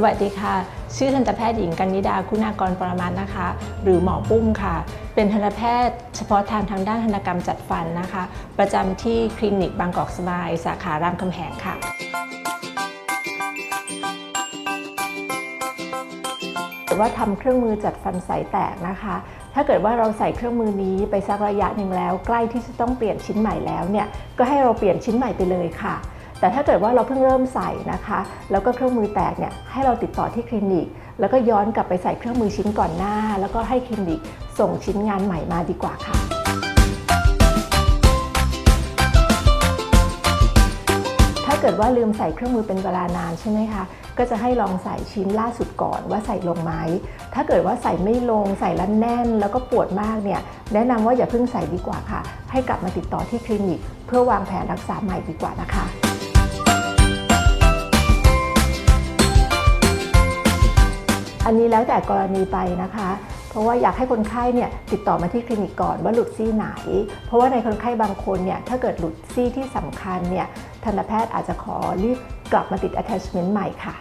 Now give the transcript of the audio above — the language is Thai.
สวัสดีค่ะ ชื่อทันตแพทย์หญิงกันนิดา คุณากรปรมาณนะคะ หรือหมอปุ้มค่ะ เป็นทันตแพทย์เฉพาะทางทางด้านทันตกรรมจัดฟันนะคะ ประจำที่คลินิกบางกอกสมาย สาขารามคำแหงค่ะ ว่าทำเครื่องมือจัดฟันใสแตกนะคะ ถ้าเกิดว่าเราใส่เครื่องมือนี้ไปสักระยะหนึ่งแล้ว ใกล้ที่จะต้องเปลี่ยนชิ้นใหม่แล้วเนี่ย ก็ให้เราเปลี่ยนชิ้นใหม่ไปเลยค่ะ แต่ถ้าเกิดว่าเราเพิ่งเริ่มใส่นะคะ แล้วก็เครื่องมือแตกเนี่ยให้เราติดต่อที่คลินิก แล้วก็ย้อนกลับไปใส่เครื่องมือชิ้นก่อนหน้า แล้วก็ให้คลินิกส่งชิ้นงานใหม่มาดีกว่าค่ะถ้าเกิดว่าลืมใส่เครื่องมือเป็นเวลานานใช่ไหมคะ ก็จะให้ลองใส่ชิ้นล่าสุดก่อนว่าใส่ลงไหม ถ้าเกิดว่าใส่ไม่ลงใส่แล้วแน่น แล้วก็ปวดมากเนี่ย แนะนำว่าอย่าเพิ่งใส่ดีกว่าค่ะ ให้กลับมาติดต่อที่คลินิก เพื่อวางแผนรักษาใหม่ดีกว่านะคะ อันนี้แล้วแต่กรณีไปนะคะ เพราะว่าอยากให้คนไข้เนี่ยติดต่อมาที่คลินิกก่อนว่าหลุดซี่ไหน เพราะว่าในคนไข้บางคนเนี่ยถ้าเกิดหลุดซี่ที่สำคัญเนี่ยทันตแพทย์อาจจะขอรีบกลับมาติด attachment ใหม่ค่ะ